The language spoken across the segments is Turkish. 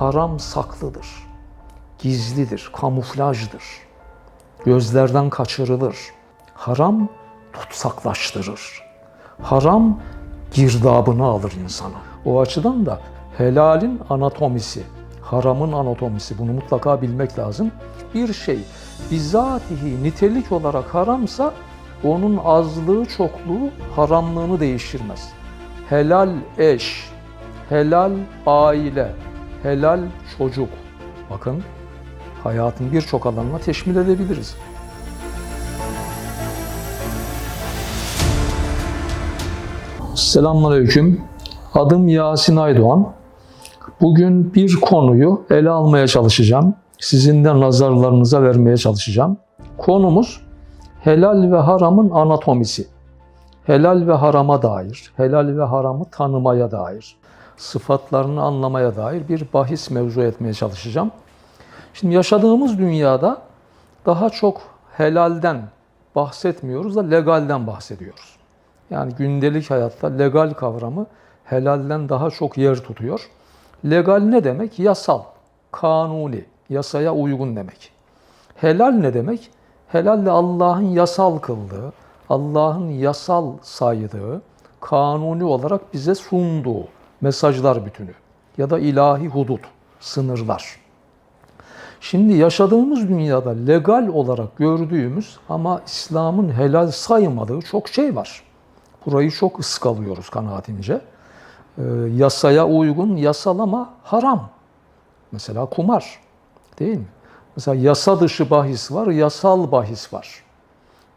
haram saklıdır, gizlidir, kamuflajdır. Gözlerden kaçırılır. Haram tutsaklaştırır. Haram girdabını alır insana. O açıdan da helalin anatomisi, haramın anatomisi bunu mutlaka bilmek lazım. Bir şey bizzatihi nitelik olarak haramsa onun azlığı çokluğu haramlığını değiştirmez. Helal eş, helal aile, helal çocuk. Bakın hayatın birçok alanına teşmil edebiliriz. Selamünaleyküm. Adım Yasin Aydoğan. Bugün bir konuyu ele almaya çalışacağım. Sizin de nazarlarınıza vermeye çalışacağım. Konumuz helal ve haramın anatomisi. Helal ve harama dair, helal ve haramı tanımaya dair, sıfatlarını anlamaya dair bir bahis mevzu etmeye çalışacağım. Şimdi yaşadığımız dünyada daha çok helalden bahsetmiyoruz da legalden bahsediyoruz. Yani gündelik hayatta legal kavramı helalden daha çok yer tutuyor. Legal ne demek? Yasal, kanuni, yasaya uygun demek. Helal ne demek? Helal de Allah'ın yasal kıldığı, Allah'ın yasal saydığı, kanuni olarak bize sunduğu mesajlar bütünü ya da ilahi hudut, sınırlar. Şimdi yaşadığımız dünyada legal olarak gördüğümüz ama İslam'ın helal saymadığı çok şey var. Burayı çok ıskalıyoruz kanaatimce. Ee, yasaya uygun, yasal ama haram. Mesela kumar değil mi? Mesela yasa dışı bahis var, yasal bahis var.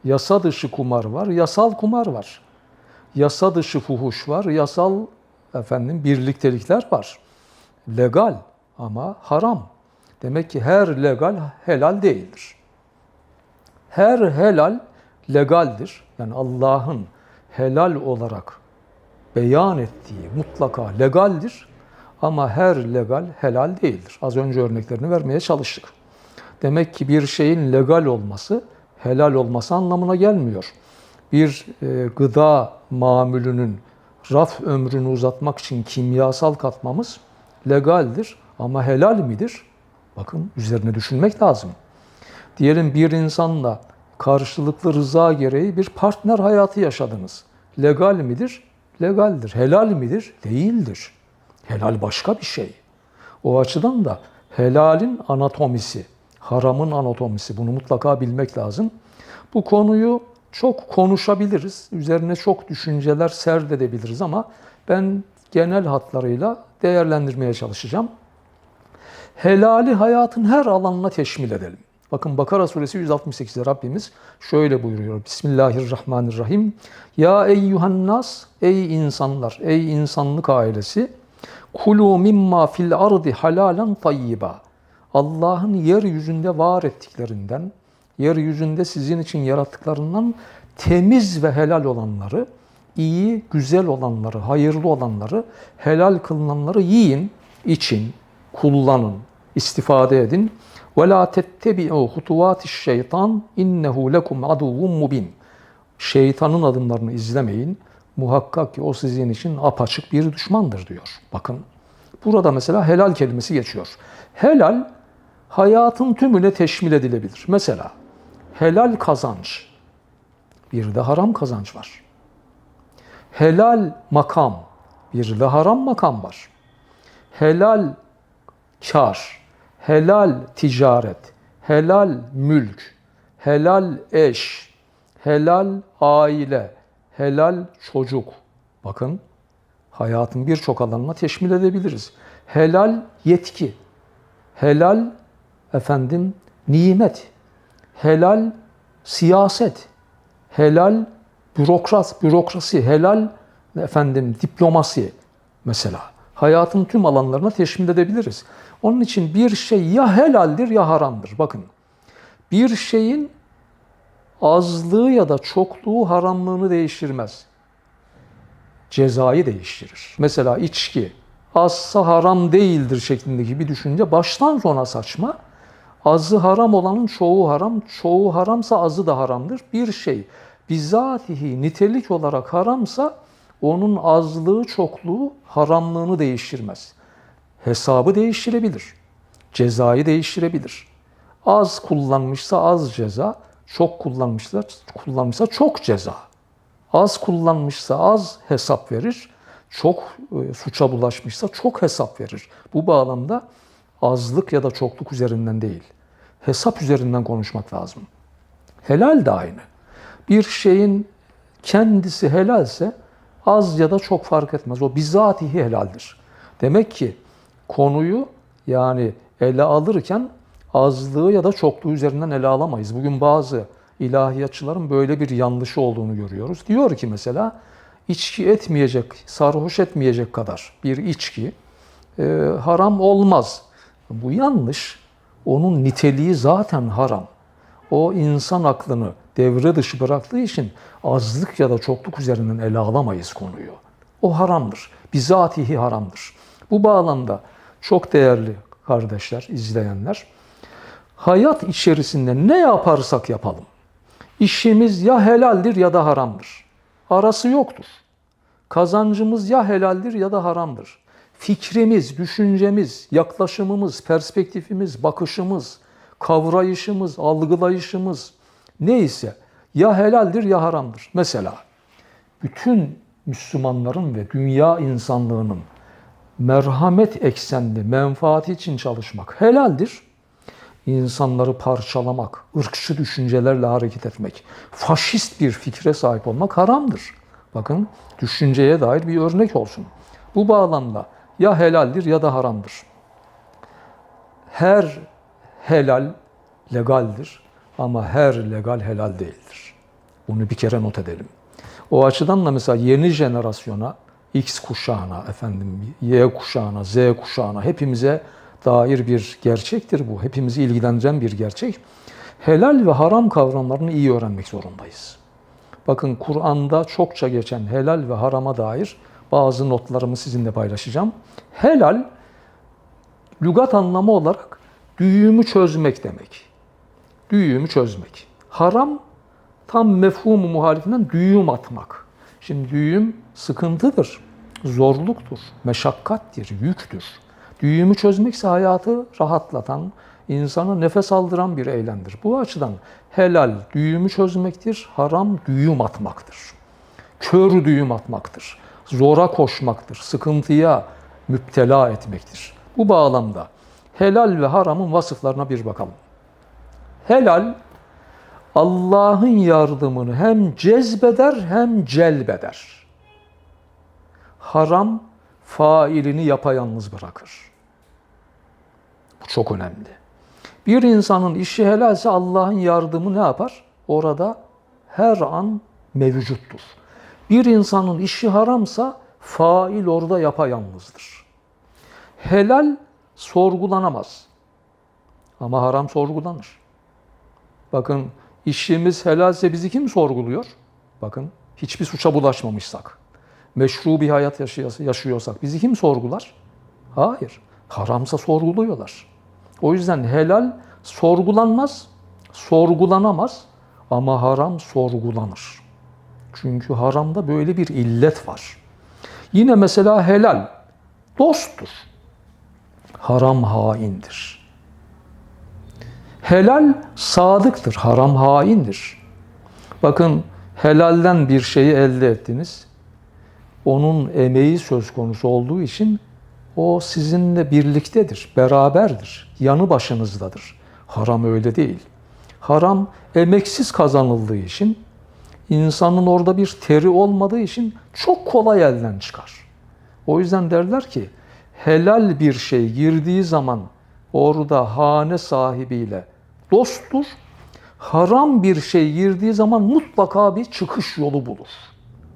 Yasa dışı kumar var, yasal kumar var. Yasa dışı fuhuş var, yasal efendim birliktelikler var. Legal ama haram. Demek ki her legal helal değildir. Her helal legaldir. Yani Allah'ın helal olarak beyan ettiği mutlaka legaldir. Ama her legal helal değildir. Az önce örneklerini vermeye çalıştık. Demek ki bir şeyin legal olması helal olması anlamına gelmiyor. Bir e, gıda mamülünün raf ömrünü uzatmak için kimyasal katmamız legaldir ama helal midir? Bakın üzerine düşünmek lazım. Diyelim bir insanla karşılıklı rıza gereği bir partner hayatı yaşadınız. Legal midir? Legaldir. Helal midir? Değildir. Helal başka bir şey. O açıdan da helalin anatomisi, haramın anatomisi bunu mutlaka bilmek lazım. Bu konuyu çok konuşabiliriz. Üzerine çok düşünceler serdedebiliriz ama ben genel hatlarıyla değerlendirmeye çalışacağım. Helali hayatın her alanına teşmil edelim. Bakın Bakara suresi 168'de Rabbimiz şöyle buyuruyor. Bismillahirrahmanirrahim. Ya eyyuhan nas, ey insanlar, ey insanlık ailesi. Kulu mimma fil ardi halalen tayyiba. Allah'ın yeryüzünde var ettiklerinden, yeryüzünde sizin için yarattıklarından temiz ve helal olanları, iyi, güzel olanları, hayırlı olanları, helal kılınanları yiyin, için, kullanın, istifade edin. Ve la tettebi'u şeytan innehu lekum aduvun mubin. Şeytanın adımlarını izlemeyin. Muhakkak ki o sizin için apaçık bir düşmandır diyor. Bakın burada mesela helal kelimesi geçiyor. Helal hayatın tümüne teşmil edilebilir. Mesela helal kazanç. Bir de haram kazanç var. Helal makam. Bir de haram makam var. Helal kar helal ticaret, helal mülk, helal eş, helal aile, helal çocuk. Bakın hayatın birçok alanına teşmil edebiliriz. Helal yetki, helal efendim nimet, helal siyaset, helal bürokrat, bürokrasi, helal efendim diplomasi mesela. Hayatın tüm alanlarına teşmil edebiliriz. Onun için bir şey ya helaldir ya haramdır. Bakın bir şeyin azlığı ya da çokluğu haramlığını değiştirmez. Cezayı değiştirir. Mesela içki azsa haram değildir şeklindeki bir düşünce baştan sona saçma. Azı haram olanın çoğu haram, çoğu haramsa azı da haramdır. Bir şey bizzatihi nitelik olarak haramsa onun azlığı çokluğu haramlığını değiştirmez hesabı değiştirebilir. Cezayı değiştirebilir. Az kullanmışsa az ceza, çok kullanmışsa kullanmışsa çok ceza. Az kullanmışsa az hesap verir, çok e, suça bulaşmışsa çok hesap verir. Bu bağlamda azlık ya da çokluk üzerinden değil, hesap üzerinden konuşmak lazım. Helal de aynı. Bir şeyin kendisi helalse az ya da çok fark etmez. O bizatihi helaldir. Demek ki konuyu yani ele alırken azlığı ya da çokluğu üzerinden ele alamayız. Bugün bazı ilahiyatçıların böyle bir yanlışı olduğunu görüyoruz. Diyor ki mesela içki etmeyecek, sarhoş etmeyecek kadar bir içki e, haram olmaz. Bu yanlış. Onun niteliği zaten haram. O insan aklını devre dışı bıraktığı için azlık ya da çokluk üzerinden ele alamayız konuyu. O haramdır. Bizatihi haramdır. Bu bağlamda çok değerli kardeşler, izleyenler, hayat içerisinde ne yaparsak yapalım, işimiz ya helaldir ya da haramdır. Arası yoktur. Kazancımız ya helaldir ya da haramdır. Fikrimiz, düşüncemiz, yaklaşımımız, perspektifimiz, bakışımız, kavrayışımız, algılayışımız neyse ya helaldir ya haramdır. Mesela bütün Müslümanların ve dünya insanlığının merhamet eksenli menfaati için çalışmak helaldir. İnsanları parçalamak, ırkçı düşüncelerle hareket etmek, faşist bir fikre sahip olmak haramdır. Bakın düşünceye dair bir örnek olsun. Bu bağlamda ya helaldir ya da haramdır. Her helal legaldir ama her legal helal değildir. Bunu bir kere not edelim. O açıdan da mesela yeni jenerasyona, X kuşağına, efendim Y kuşağına, Z kuşağına hepimize dair bir gerçektir bu. Hepimizi ilgilendiren bir gerçek. Helal ve haram kavramlarını iyi öğrenmek zorundayız. Bakın Kur'an'da çokça geçen helal ve harama dair bazı notlarımı sizinle paylaşacağım. Helal, lügat anlamı olarak düğümü çözmek demek. Düğümü çözmek. Haram, tam mefhumu muhalifinden düğüm atmak. Şimdi düğüm sıkıntıdır, zorluktur, meşakkattir, yüktür. Düğümü çözmekse hayatı rahatlatan, insana nefes aldıran bir eylemdir. Bu açıdan helal düğümü çözmektir, haram düğüm atmaktır. Kör düğüm atmaktır. Zora koşmaktır, sıkıntıya müptela etmektir. Bu bağlamda helal ve haramın vasıflarına bir bakalım. Helal Allah'ın yardımını hem cezbeder hem celbeder. Haram failini yapayalnız bırakır. Bu çok önemli. Bir insanın işi helalse Allah'ın yardımı ne yapar? Orada her an mevcuttur. Bir insanın işi haramsa fail orada yapayalnızdır. Helal sorgulanamaz. Ama haram sorgulanır. Bakın işimiz helalse bizi kim sorguluyor? Bakın hiçbir suça bulaşmamışsak, meşru bir hayat yaşıyorsak bizi kim sorgular? Hayır. Haramsa sorguluyorlar. O yüzden helal sorgulanmaz, sorgulanamaz ama haram sorgulanır. Çünkü haramda böyle bir illet var. Yine mesela helal dosttur. Haram haindir. Helal sadıktır, haram haindir. Bakın helalden bir şeyi elde ettiniz. Onun emeği söz konusu olduğu için o sizinle birliktedir, beraberdir, yanı başınızdadır. Haram öyle değil. Haram emeksiz kazanıldığı için, insanın orada bir teri olmadığı için çok kolay elden çıkar. O yüzden derler ki, helal bir şey girdiği zaman orada hane sahibiyle dosttur. Haram bir şey girdiği zaman mutlaka bir çıkış yolu bulur.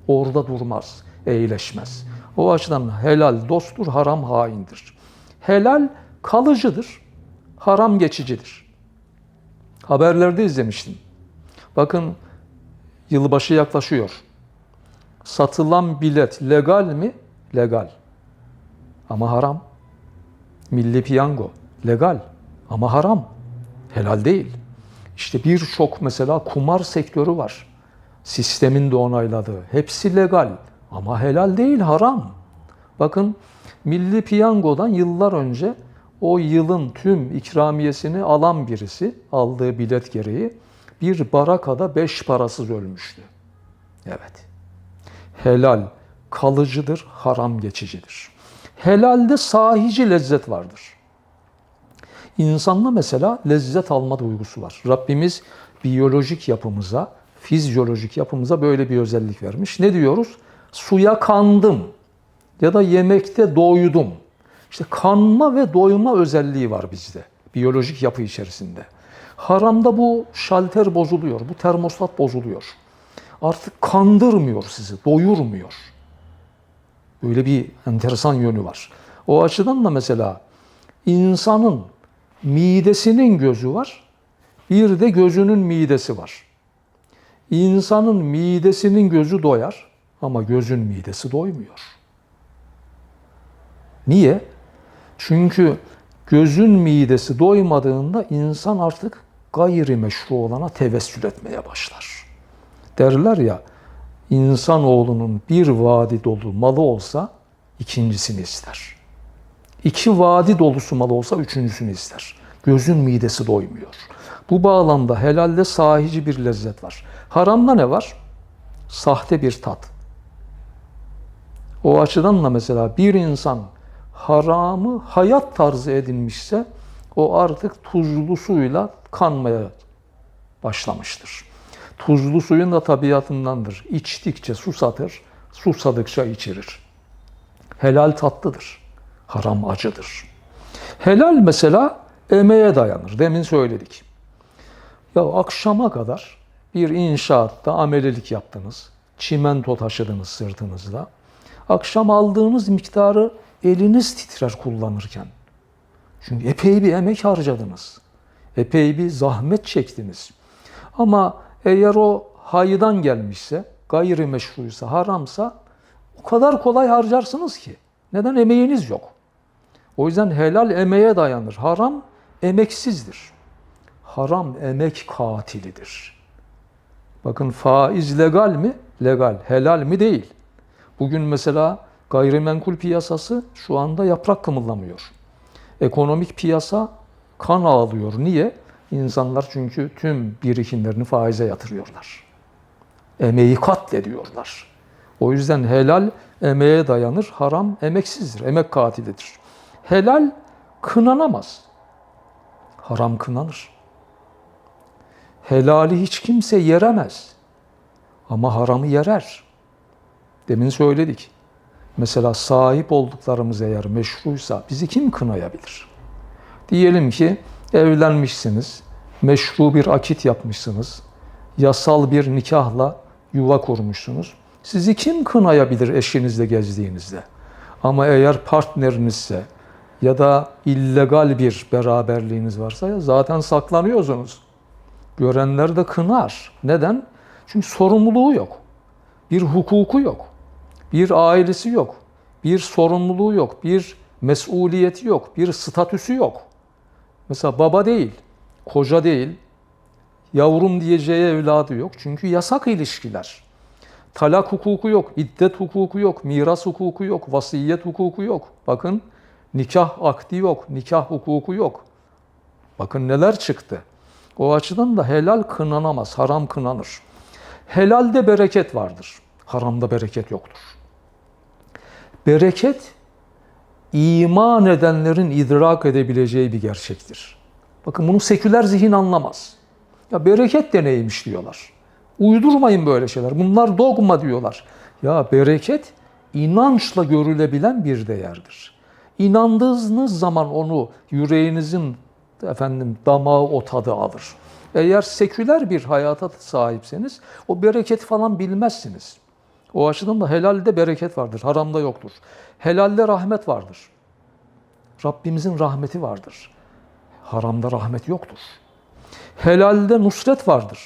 Orada durmaz, eğleşmez. O açıdan helal dosttur, haram haindir. Helal kalıcıdır, haram geçicidir. Haberlerde izlemiştim. Bakın yılbaşı yaklaşıyor. Satılan bilet legal mi? Legal. Ama haram. Milli piyango legal ama haram. Helal değil. İşte birçok mesela kumar sektörü var. Sistemin de onayladığı. Hepsi legal ama helal değil, haram. Bakın Milli Piyango'dan yıllar önce o yılın tüm ikramiyesini alan birisi aldığı bilet gereği bir barakada beş parasız ölmüştü. Evet. Helal kalıcıdır, haram geçicidir. Helalde sahici lezzet vardır. İnsanda mesela lezzet alma duygusu var. Rabbimiz biyolojik yapımıza, fizyolojik yapımıza böyle bir özellik vermiş. Ne diyoruz? Suya kandım ya da yemekte doydum. İşte kanma ve doyma özelliği var bizde. Biyolojik yapı içerisinde. Haramda bu şalter bozuluyor, bu termostat bozuluyor. Artık kandırmıyor sizi, doyurmuyor. Böyle bir enteresan yönü var. O açıdan da mesela insanın midesinin gözü var, bir de gözünün midesi var. İnsanın midesinin gözü doyar ama gözün midesi doymuyor. Niye? Çünkü gözün midesi doymadığında insan artık gayrimeşru olana tevessül etmeye başlar. Derler ya, insanoğlunun bir vadi dolu malı olsa ikincisini ister. İki vadi dolusu malı olsa üçüncüsünü ister. Gözün midesi doymuyor. Bu bağlamda helalde sahici bir lezzet var. Haramda ne var? Sahte bir tat. O açıdan da mesela bir insan haramı hayat tarzı edinmişse o artık tuzlu suyla kanmaya başlamıştır. Tuzlu suyun da tabiatındandır. İçtikçe susatır, susadıkça içirir. Helal tatlıdır, haram acıdır. Helal mesela emeğe dayanır. Demin söyledik. Ya akşama kadar bir inşaatta amelelik yaptınız. Çimento taşıdınız sırtınızda. Akşam aldığınız miktarı eliniz titrer kullanırken. Çünkü epey bir emek harcadınız. Epey bir zahmet çektiniz. Ama eğer o haydan gelmişse, gayrimeşruysa, haramsa o kadar kolay harcarsınız ki. Neden? Emeğiniz yok. O yüzden helal emeğe dayanır. Haram emeksizdir. Haram emek katilidir. Bakın faiz legal mi? Legal. Helal mi? Değil. Bugün mesela gayrimenkul piyasası şu anda yaprak kımıldamıyor. Ekonomik piyasa kan ağlıyor. Niye? İnsanlar çünkü tüm birikimlerini faize yatırıyorlar. Emeği katlediyorlar. O yüzden helal emeğe dayanır, haram emeksizdir, emek katilidir. Helal kınanamaz. Haram kınanır. Helali hiç kimse yeremez. Ama haramı yerer. Demin söyledik. Mesela sahip olduklarımız eğer meşruysa bizi kim kınayabilir? Diyelim ki evlenmişsiniz, meşru bir akit yapmışsınız, yasal bir nikahla yuva kurmuşsunuz. Sizi kim kınayabilir eşinizle gezdiğinizde? Ama eğer partnerinizse ya da illegal bir beraberliğiniz varsa ya zaten saklanıyorsunuz. Görenler de kınar. Neden? Çünkü sorumluluğu yok. Bir hukuku yok. Bir ailesi yok. Bir sorumluluğu yok. Bir mesuliyeti yok. Bir statüsü yok. Mesela baba değil, koca değil, yavrum diyeceği evladı yok. Çünkü yasak ilişkiler. Talak hukuku yok, iddet hukuku yok, miras hukuku yok, vasiyet hukuku yok. Bakın nikah akdi yok, nikah hukuku yok. Bakın neler çıktı. O açıdan da helal kınanamaz, haram kınanır. Helalde bereket vardır, haramda bereket yoktur. Bereket iman edenlerin idrak edebileceği bir gerçektir. Bakın bunu seküler zihin anlamaz. Ya bereket de neymiş diyorlar. Uydurmayın böyle şeyler. Bunlar dogma diyorlar. Ya bereket inançla görülebilen bir değerdir. İnandığınız zaman onu yüreğinizin efendim damağı o tadı alır. Eğer seküler bir hayata sahipseniz o bereket falan bilmezsiniz. O açıdan da helalde bereket vardır, haramda yoktur. Helalde rahmet vardır. Rabbimizin rahmeti vardır. Haramda rahmet yoktur. Helalde nusret vardır.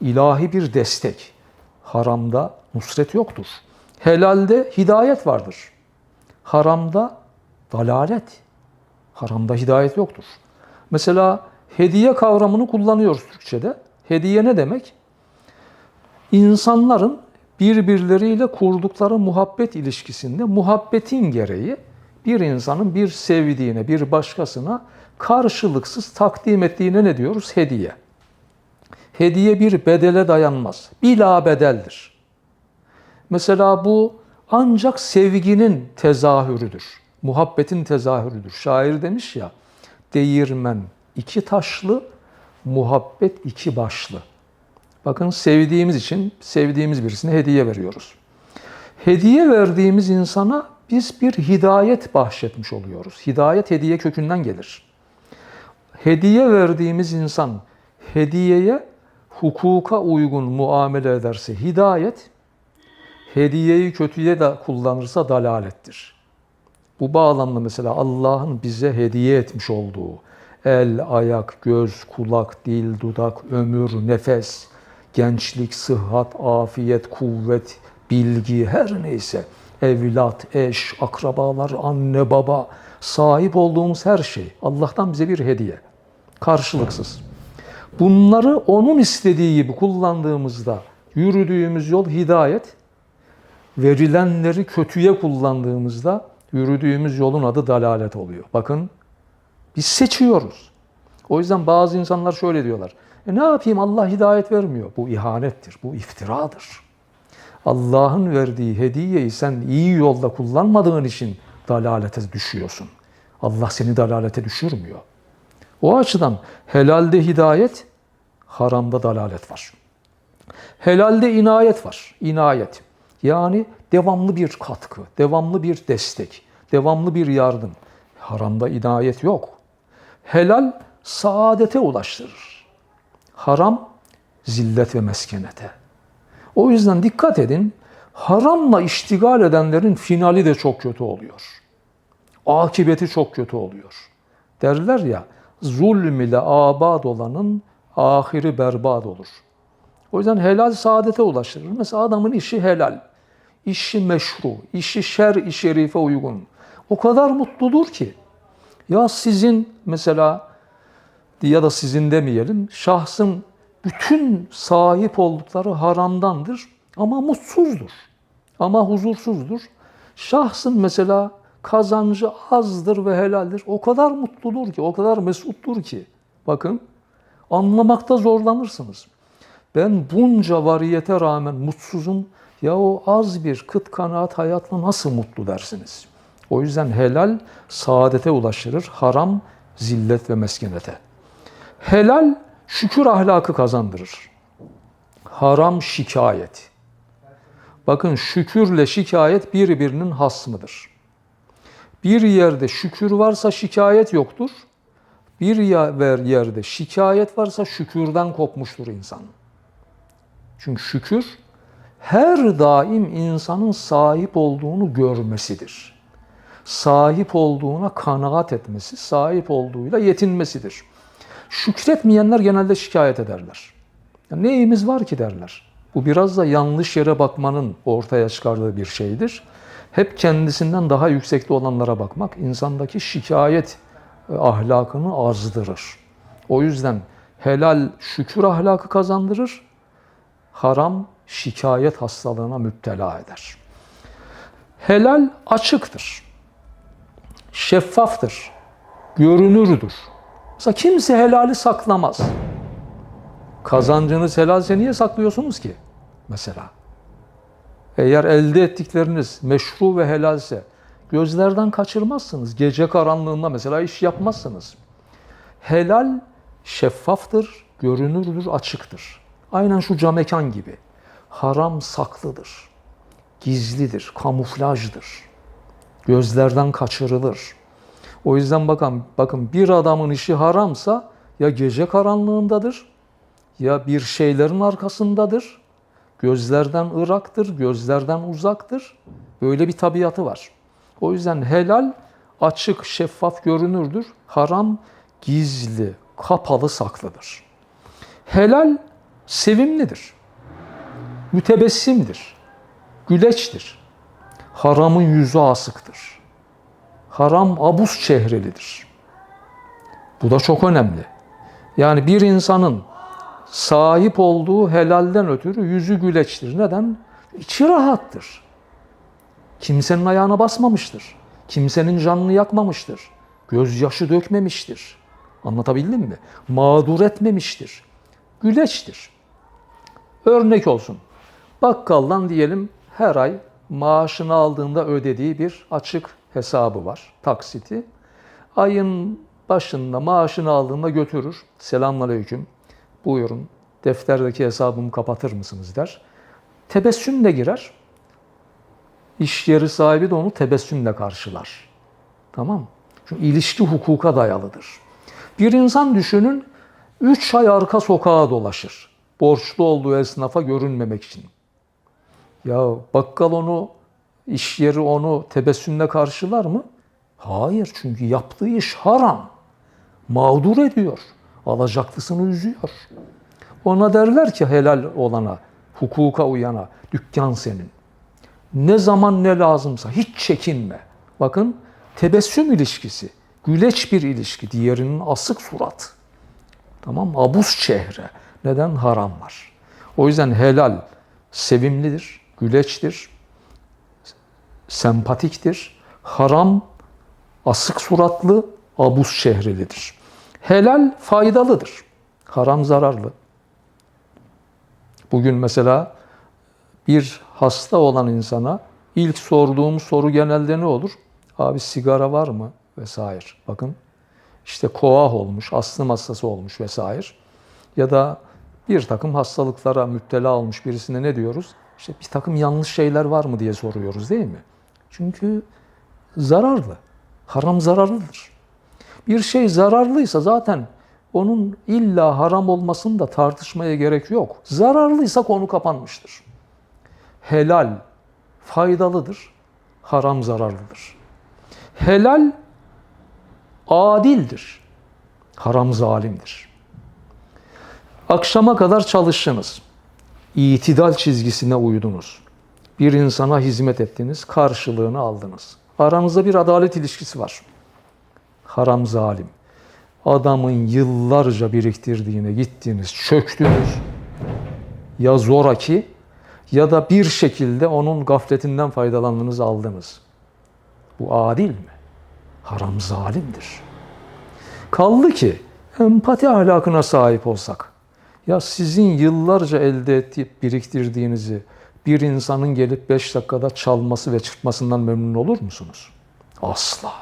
İlahi bir destek. Haramda nusret yoktur. Helalde hidayet vardır. Haramda dalalet. Haramda hidayet yoktur. Mesela hediye kavramını kullanıyoruz Türkçe'de. Hediye ne demek? İnsanların birbirleriyle kurdukları muhabbet ilişkisinde muhabbetin gereği bir insanın bir sevdiğine, bir başkasına karşılıksız takdim ettiğine ne diyoruz? Hediye. Hediye bir bedele dayanmaz. Bila bedeldir. Mesela bu ancak sevginin tezahürüdür. Muhabbetin tezahürüdür. Şair demiş ya, değirmen iki taşlı, muhabbet iki başlı. Bakın sevdiğimiz için sevdiğimiz birisine hediye veriyoruz. Hediye verdiğimiz insana biz bir hidayet bahşetmiş oluyoruz. Hidayet hediye kökünden gelir. Hediye verdiğimiz insan hediyeye hukuka uygun muamele ederse hidayet, hediyeyi kötüye de kullanırsa dalalettir. Bu bağlamda mesela Allah'ın bize hediye etmiş olduğu el, ayak, göz, kulak, dil, dudak, ömür, nefes, gençlik, sıhhat, afiyet, kuvvet, bilgi her neyse evlat, eş, akrabalar, anne, baba sahip olduğumuz her şey Allah'tan bize bir hediye. Karşılıksız. Bunları onun istediği gibi kullandığımızda yürüdüğümüz yol hidayet. Verilenleri kötüye kullandığımızda yürüdüğümüz yolun adı dalalet oluyor. Bakın biz seçiyoruz. O yüzden bazı insanlar şöyle diyorlar. E ne yapayım Allah hidayet vermiyor. Bu ihanettir, bu iftiradır. Allah'ın verdiği hediyeyi sen iyi yolda kullanmadığın için dalalete düşüyorsun. Allah seni dalalete düşürmüyor. O açıdan helalde hidayet, haramda dalalet var. Helalde inayet var. İnayet. Yani devamlı bir katkı, devamlı bir destek, devamlı bir yardım. Haramda inayet yok. Helal saadete ulaştırır. Haram zillet ve meskenete. O yüzden dikkat edin. Haramla iştigal edenlerin finali de çok kötü oluyor. Akibeti çok kötü oluyor. Derler ya, zulm ile abad olanın ahiri berbat olur. O yüzden helal saadete ulaştırır. Mesela adamın işi helal, işi meşru, işi şer-i şerife uygun. O kadar mutludur ki. Ya sizin mesela ya da sizin demeyelim, şahsın bütün sahip oldukları haramdandır ama mutsuzdur. Ama huzursuzdur. Şahsın mesela kazancı azdır ve helaldir. O kadar mutludur ki, o kadar mesuttur ki. Bakın, anlamakta zorlanırsınız. Ben bunca variyete rağmen mutsuzum. Ya o az bir kıt kanaat hayatla nasıl mutlu dersiniz? O yüzden helal saadete ulaştırır, haram zillet ve meskenete. Helal şükür ahlakı kazandırır. Haram şikayet. Bakın şükürle şikayet birbirinin hasmıdır. Bir yerde şükür varsa şikayet yoktur. Bir yerde şikayet varsa şükürden kopmuştur insan. Çünkü şükür her daim insanın sahip olduğunu görmesidir. Sahip olduğuna kanaat etmesi, sahip olduğuyla yetinmesidir. Şükretmeyenler genelde şikayet ederler. Ya neyimiz var ki derler. Bu biraz da yanlış yere bakmanın ortaya çıkardığı bir şeydir. Hep kendisinden daha yüksekte olanlara bakmak insandaki şikayet e, ahlakını azdırır. O yüzden helal şükür ahlakı kazandırır, haram şikayet hastalığına müptela eder. Helal açıktır, şeffaftır, görünürdür. Mesela kimse helali saklamaz. Kazancınız helalse niye saklıyorsunuz ki? Mesela. Eğer elde ettikleriniz meşru ve helalse gözlerden kaçırmazsınız. Gece karanlığında mesela iş yapmazsınız. Helal şeffaftır, görünürdür, açıktır. Aynen şu cam mekan gibi. Haram saklıdır, gizlidir, kamuflajdır. Gözlerden kaçırılır. O yüzden bakın, bakın bir adamın işi haramsa ya gece karanlığındadır ya bir şeylerin arkasındadır. Gözlerden ıraktır, gözlerden uzaktır. Böyle bir tabiatı var. O yüzden helal açık, şeffaf görünürdür. Haram gizli, kapalı, saklıdır. Helal sevimlidir. Mütebessimdir. Güleçtir. Haramın yüzü asıktır. Haram abuz çehrelidir. Bu da çok önemli. Yani bir insanın sahip olduğu helalden ötürü yüzü güleçtir. Neden? İçi rahattır. Kimsenin ayağına basmamıştır. Kimsenin canını yakmamıştır. Gözyaşı dökmemiştir. Anlatabildim mi? Mağdur etmemiştir. Güleçtir. Örnek olsun. Bakkaldan diyelim her ay maaşını aldığında ödediği bir açık hesabı var. Taksiti. Ayın başında maaşını aldığında götürür. Selamünaleyküm. Buyurun defterdeki hesabımı kapatır mısınız der. Tebessümle girer. İş yeri sahibi de onu tebessümle karşılar. Tamam? Çünkü ilişki hukuka dayalıdır. Bir insan düşünün, üç ay arka sokağa dolaşır. Borçlu olduğu esnafa görünmemek için. Ya bakkal onu, iş yeri onu tebessümle karşılar mı? Hayır çünkü yaptığı iş haram. Mağdur ediyor. Alacaklısını üzüyor. Ona derler ki helal olana, hukuka uyana, dükkan senin. Ne zaman ne lazımsa hiç çekinme. Bakın tebessüm ilişkisi, güleç bir ilişki, diğerinin asık surat. Tamam? Abuz çehre. Neden? Haram var. O yüzden helal sevimlidir, güleçtir, sempatiktir. Haram asık suratlı, abuz çehrelidir. Helal faydalıdır. Haram zararlı. Bugün mesela bir hasta olan insana ilk sorduğum soru genelde ne olur? Abi sigara var mı? Vesaire. Bakın işte koah olmuş, astım hastası olmuş vesaire. Ya da bir takım hastalıklara müptela olmuş birisine ne diyoruz? İşte bir takım yanlış şeyler var mı diye soruyoruz değil mi? Çünkü zararlı. Haram zararlıdır. Bir şey zararlıysa zaten onun illa haram olmasını da tartışmaya gerek yok. Zararlıysa konu kapanmıştır. Helal faydalıdır, haram zararlıdır. Helal adildir, haram zalimdir. Akşama kadar çalıştınız. İtidal çizgisine uydunuz. Bir insana hizmet ettiniz, karşılığını aldınız. Aranızda bir adalet ilişkisi var. Haram zalim. Adamın yıllarca biriktirdiğine gittiniz, çöktünüz. Ya zoraki ya da bir şekilde onun gafletinden faydalandınız, aldınız. Bu adil mi? Haram zalimdir. Kaldı ki empati ahlakına sahip olsak, ya sizin yıllarca elde ettiği, biriktirdiğinizi bir insanın gelip beş dakikada çalması ve çırpmasından memnun olur musunuz? Asla.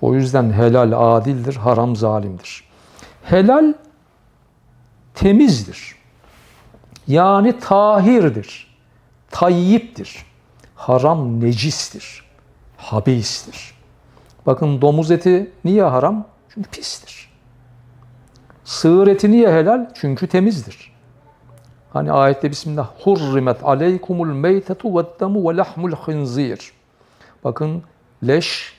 O yüzden helal adildir, haram zalimdir. Helal temizdir. Yani tahirdir, tayyiptir. Haram necistir, habistir. Bakın domuz eti niye haram? Çünkü pistir. Sığır eti niye helal? Çünkü temizdir. Hani ayette Bismillah hurrimet aleykumul meytetu ve demu ve lahmul hınzir. Bakın leş,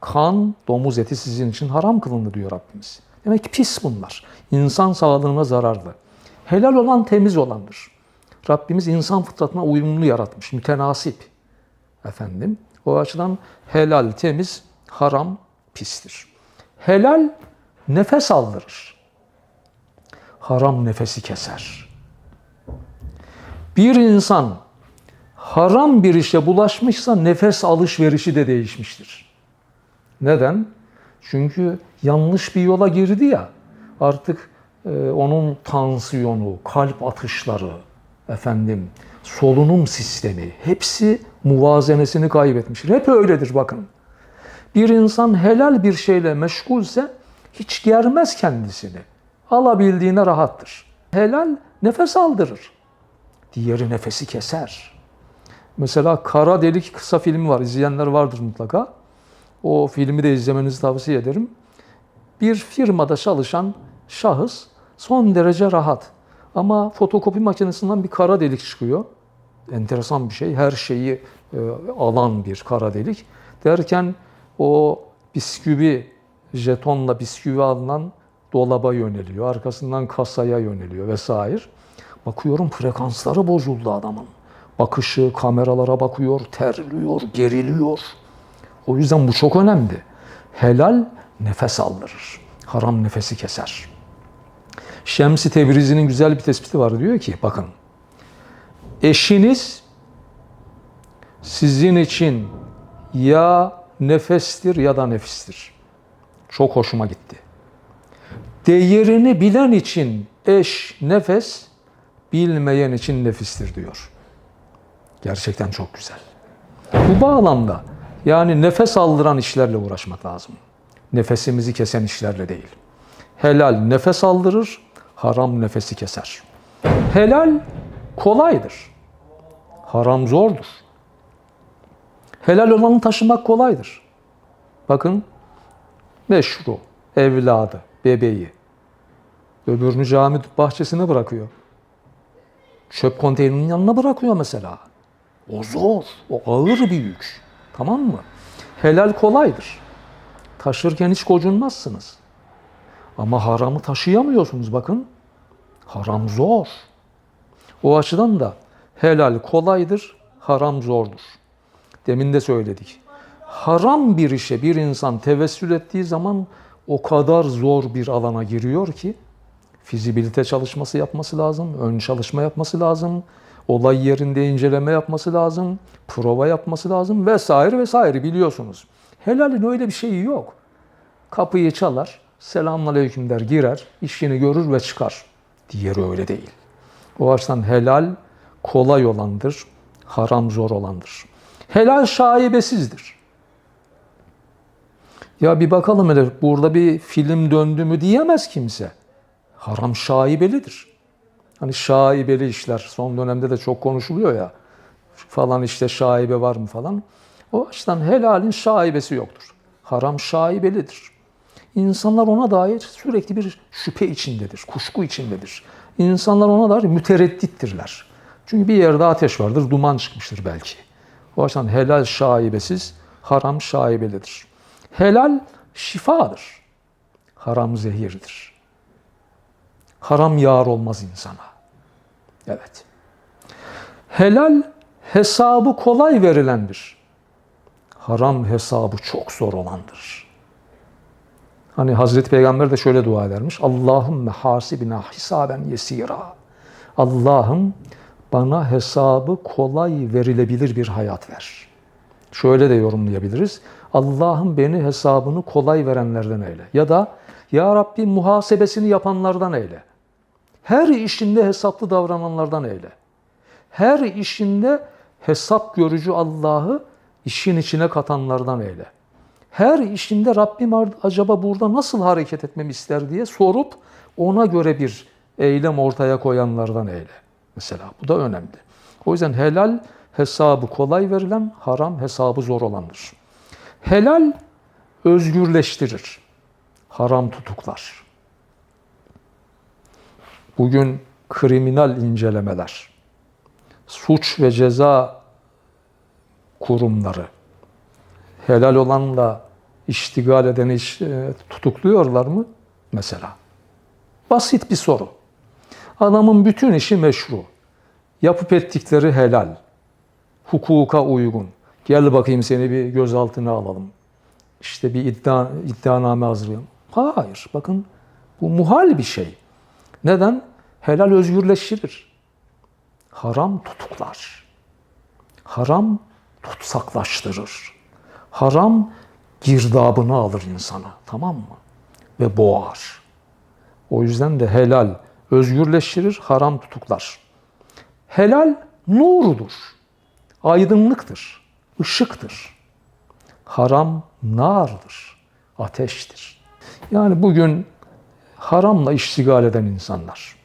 kan, domuz eti sizin için haram kılındı diyor Rabbimiz. Demek ki pis bunlar. İnsan sağlığına zararlı. Helal olan temiz olandır. Rabbimiz insan fıtratına uyumlu yaratmış, mütenasip. Efendim, o açıdan helal temiz, haram pistir. Helal nefes aldırır. Haram nefesi keser. Bir insan haram bir işe bulaşmışsa nefes alışverişi de değişmiştir. Neden? Çünkü yanlış bir yola girdi ya. Artık e, onun tansiyonu, kalp atışları, efendim, solunum sistemi hepsi muvazenesini kaybetmiştir. Hep öyledir bakın. Bir insan helal bir şeyle meşgulse hiç germez kendisini. Alabildiğine rahattır. Helal nefes aldırır. Diğeri nefesi keser. Mesela Kara Delik kısa filmi var. İzleyenler vardır mutlaka. O filmi de izlemenizi tavsiye ederim. Bir firmada çalışan şahıs son derece rahat. Ama fotokopi makinesinden bir kara delik çıkıyor. Enteresan bir şey. Her şeyi e, alan bir kara delik. Derken o bisküvi, jetonla bisküvi alınan dolaba yöneliyor. Arkasından kasaya yöneliyor vesaire. Bakıyorum frekansları bozuldu adamın. Bakışı, kameralara bakıyor, terliyor, geriliyor. O yüzden bu çok önemli. Helal nefes aldırır. Haram nefesi keser. Şems-i Tebrizi'nin güzel bir tespiti var. Diyor ki bakın eşiniz sizin için ya nefestir ya da nefistir. Çok hoşuma gitti. Değerini bilen için eş nefes, bilmeyen için nefistir diyor. Gerçekten çok güzel. Bu bağlamda yani nefes aldıran işlerle uğraşmak lazım. Nefesimizi kesen işlerle değil. Helal nefes aldırır, haram nefesi keser. Helal kolaydır. Haram zordur. Helal olanı taşımak kolaydır. Bakın meşru, evladı, bebeği. Öbürünü cami bahçesine bırakıyor. Çöp konteynerinin yanına bırakıyor mesela. O zor, o ağır bir yük. Tamam mı? Helal kolaydır. Taşırken hiç gocunmazsınız. Ama haramı taşıyamıyorsunuz bakın. Haram zor. O açıdan da helal kolaydır, haram zordur. Demin de söyledik. Haram bir işe bir insan tevessül ettiği zaman o kadar zor bir alana giriyor ki fizibilite çalışması yapması lazım, ön çalışma yapması lazım, olay yerinde inceleme yapması lazım, prova yapması lazım vesaire vesaire biliyorsunuz. Helalin öyle bir şeyi yok. Kapıyı çalar, selamünaleyküm der, girer, işini görür ve çıkar. Diğeri öyle değil. O açıdan helal kolay olandır, haram zor olandır. Helal şaibesizdir. Ya bir bakalım hele burada bir film döndü mü diyemez kimse. Haram şaibelidir. Hani şaibeli işler son dönemde de çok konuşuluyor ya. Falan işte şaibe var mı falan. O açıdan helalin şaibesi yoktur. Haram şaibelidir. İnsanlar ona dair sürekli bir şüphe içindedir, kuşku içindedir. İnsanlar ona dair mütereddittirler. Çünkü bir yerde ateş vardır, duman çıkmıştır belki. O açıdan helal şaibesiz, haram şaibelidir. Helal şifadır, haram zehirdir. Haram yar olmaz insana. Evet. Helal hesabı kolay verilendir. Haram hesabı çok zor olandır. Hani Hazreti Peygamber de şöyle dua edermiş. Allahümme hasibina hisaben yesira. Allah'ım bana hesabı kolay verilebilir bir hayat ver. Şöyle de yorumlayabiliriz. Allah'ım beni hesabını kolay verenlerden eyle. Ya da Ya Rabbi muhasebesini yapanlardan eyle. Her işinde hesaplı davrananlardan eyle. Her işinde hesap görücü Allah'ı işin içine katanlardan eyle. Her işinde Rabbim acaba burada nasıl hareket etmemi ister diye sorup ona göre bir eylem ortaya koyanlardan eyle. Mesela bu da önemli. O yüzden helal hesabı kolay verilen, haram hesabı zor olandır. Helal özgürleştirir, haram tutuklar. Bugün kriminal incelemeler, suç ve ceza kurumları helal olanla iştigal eden iş e, tutukluyorlar mı? Mesela. Basit bir soru. Adamın bütün işi meşru. Yapıp ettikleri helal. Hukuka uygun. Gel bakayım seni bir gözaltına alalım. İşte bir iddia, iddianame hazırlayalım. Hayır. Bakın bu muhal bir şey. Neden? Helal özgürleştirir. Haram tutuklar. Haram tutsaklaştırır. Haram girdabını alır insana. Tamam mı? Ve boğar. O yüzden de helal özgürleştirir, haram tutuklar. Helal nurdur. Aydınlıktır. ışıktır. Haram nardır. Ateştir. Yani bugün haramla iştigal eden insanlar,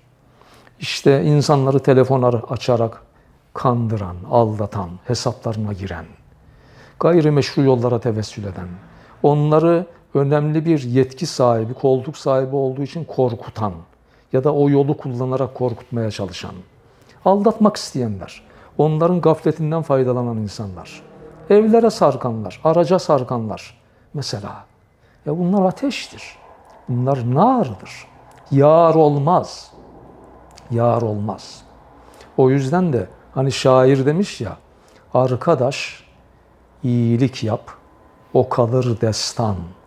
işte insanları telefonları açarak kandıran, aldatan, hesaplarına giren, gayrimeşru yollara tevessül eden, onları önemli bir yetki sahibi, koltuk sahibi olduğu için korkutan ya da o yolu kullanarak korkutmaya çalışan, aldatmak isteyenler, onların gafletinden faydalanan insanlar, evlere sarkanlar, araca sarkanlar mesela. Ya bunlar ateştir. Bunlar nardır. Yar olmaz. Yar olmaz. O yüzden de hani şair demiş ya, arkadaş iyilik yap, o kalır destan.''